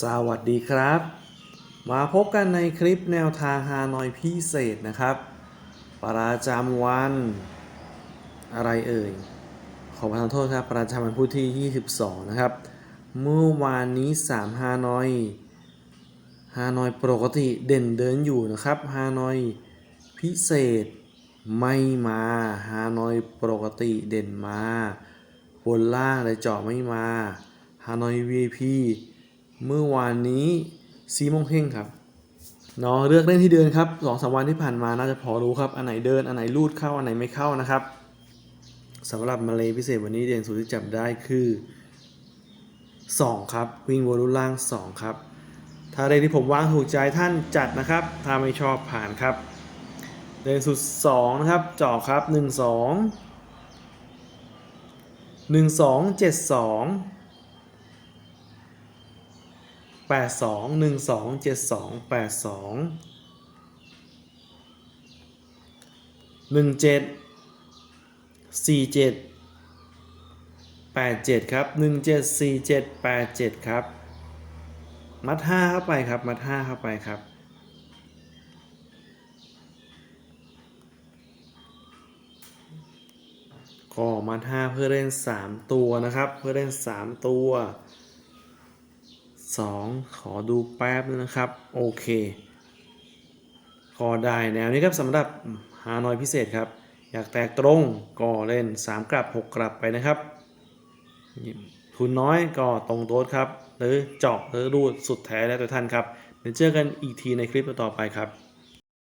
สวัสดีครับ มาพบกันในคลิปแนวทางฮานอยพิเศษนะครับ ประจำวัน อะไรเอ่ย ขอประทานโทษครับ ประจำวันพุธที่ 22 นะครับ เมื่อวานนี้ 3 ฮานอย ฮานอยปกติเด่นเดินอยู่นะครับ ฮานอยพิเศษไม่มา ฮานอยปกติเด่นมา บนล่างเลยเจาะไม่มา ฮานอย VIP เมื่อวานนี้ซีมงเฮงครับเนาะเลือกเล่นที่เดินครับสองสามวันที่ผ่านมาน่าจะพอรู้ครับอันไหนเดินอันไหนลูดเข้าอันไหนไม่เข้านะครับสำหรับมาเลยพิเศษวันนี้เด่นสุดที่จับได้คือ 2 ครับ วิ่งวนรุ่นล่าง 2 ครับ ถ้าเลขที่ผมวางถูกใจท่านจัดนะครับ ถ้าไม่ชอบผ่านครับ เด่นสุด 2 นะครับเจาะครับ 1 2 1 2 7 2 8 2 1 2 7 2 8 2 1 7 4 7 8 7 ครับ 1 7 4 7 8 7 ครับ มัด 5 เข้าไปครับ มัด 5 เข้าไปครับ ก็มัด 5 เพื่อเล่น 3 ตัวนะครับ เพื่อเล่น 3 ตัว 2 ขอดูแป๊บนึงนะครับ โอเคก็ได้แนวนี้ครับสำหรับฮานอยพิเศษครับ อยากแตกตรงก็เล่น 3 กลับ 6 กลับไปนะครับ ทุนน้อยก็ตรงโต๊ดครับ หรือเจาะหรือรูดสุดแท้แล้วแต่ท่านครับเดี๋ยวเจอกันอีกทีในคลิปต่อไปครับ